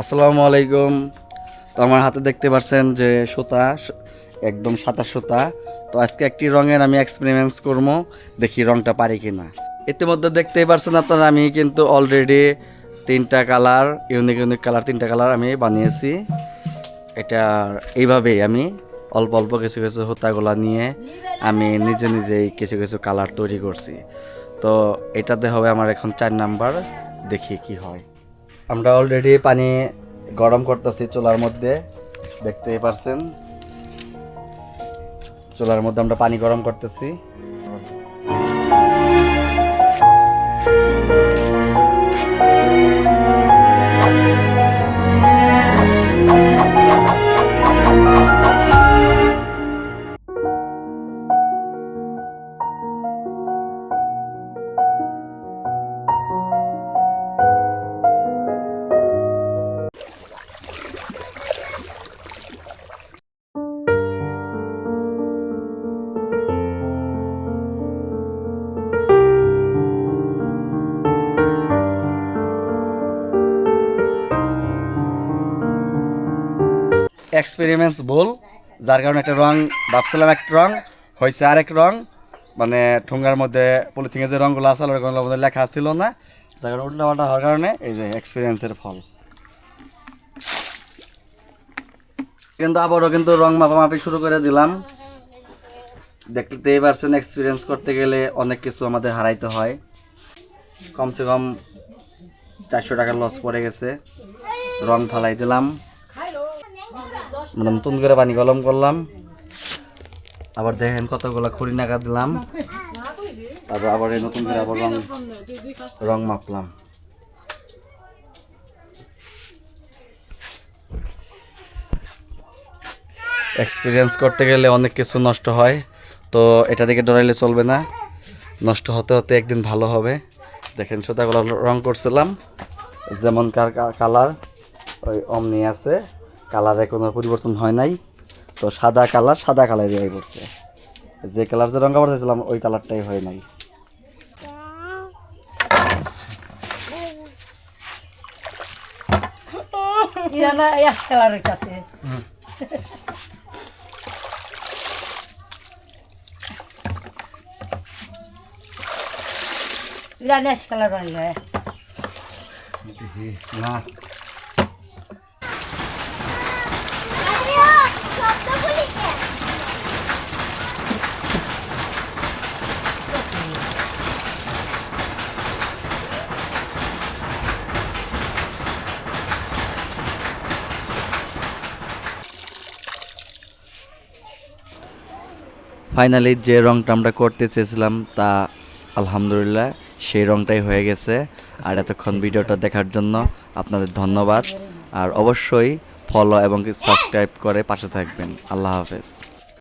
আসসালামু আলাইকুম। তো আমার হাতে দেখতে পাচ্ছেন যে সুতা, একদম সাদা সুতা। তো আজকে একটি রঙের আমি এক্সপেরিমেন্টস করব, দেখি রংটা পারি কিনা। ইতিমধ্যে দেখতেই পারছেন আপনারা, আমি কিন্তু অলরেডি তিনটা কালার ইউনিক ইউনিক কালার তিনটা কালার আমি বানিয়েছি। এটা এইভাবেই আমি অল্প অল্প কিছু কিছু সুতাগুলা নিয়ে আমি নিজে নিজেই কিছু কিছু কালার তৈরি করছি। তো এটাতে হবে আমার এখন চার নাম্বার, দেখি কি হয়। আমরা অলরেডি পানি গরম করতেছি চুলার মধ্যে, দেখতেই পারছেন? চুলার মধ্যে আমরা পানি গরম করতেছি। এক্সপেরিমেন্টস ভুল, যার কারণে একটা রং, ভাবছিলাম একটা রং, হয়েছে আরেক রং মানে ঠোঙ্গার মধ্যে পলিথিনে যে রঙগুলো আছে ওগুলোর মধ্যে লেখা ছিল না, যার কারণে উল্টা পাল্টা হওয়ার কারণে এই যে এক্সপিরিয়েন্সের ফল। কিন্তু আবারও কিন্তু রং মাপামাপি শুরু করে দিলাম। দেখতেই পারছেন এক্সপিরিয়েন্স করতে গেলে অনেক কিছু আমাদের হারাইতে হয়। কমসে কম চারশো টাকার লস পড়ে গেছে। রং ফালাই দিলাম। মানে নতুন করে পানি গরম করলাম। আবার দেখেন কতগুলো খুঁড়ি নাকা দিলাম। তারপর আবার নতুন করে আবার রং রং মাপলাম এক্সপিরিয়েন্স করতে গেলে অনেক কিছু নষ্ট হয়। তো এটা থেকে ডরাইলে চলবে না। নষ্ট হতে হতে একদিন ভালো হবে। দেখেন সুতাগুলো রং করছিলাম। যেমন কার কালার, ওই অমনি আছে। কালারে কোনো পরিবর্তন হয় নাই। তো সাদা কালার সাদা কালারই হয়ে পড়ছে। যে কালার যে রঙা পড়তেছিলাম ওই কালারটাই হয় নাই। ইরানা এক খেলার হইতাছে ইরানি এক খেলার বানাইলে না। ফাইনালি যে রংটা আমরা করতে চেয়েছিলাম তা আলহামদুলিল্লাহ সেই রংটাই হয়ে গেছে। আর এতক্ষণ ভিডিওটা দেখার জন্য আপনাদের ধন্যবাদ। আর অবশ্যই ফলো এবং সাবস্ক্রাইব করে পাশে থাকবেন। আল্লাহ হাফেজ।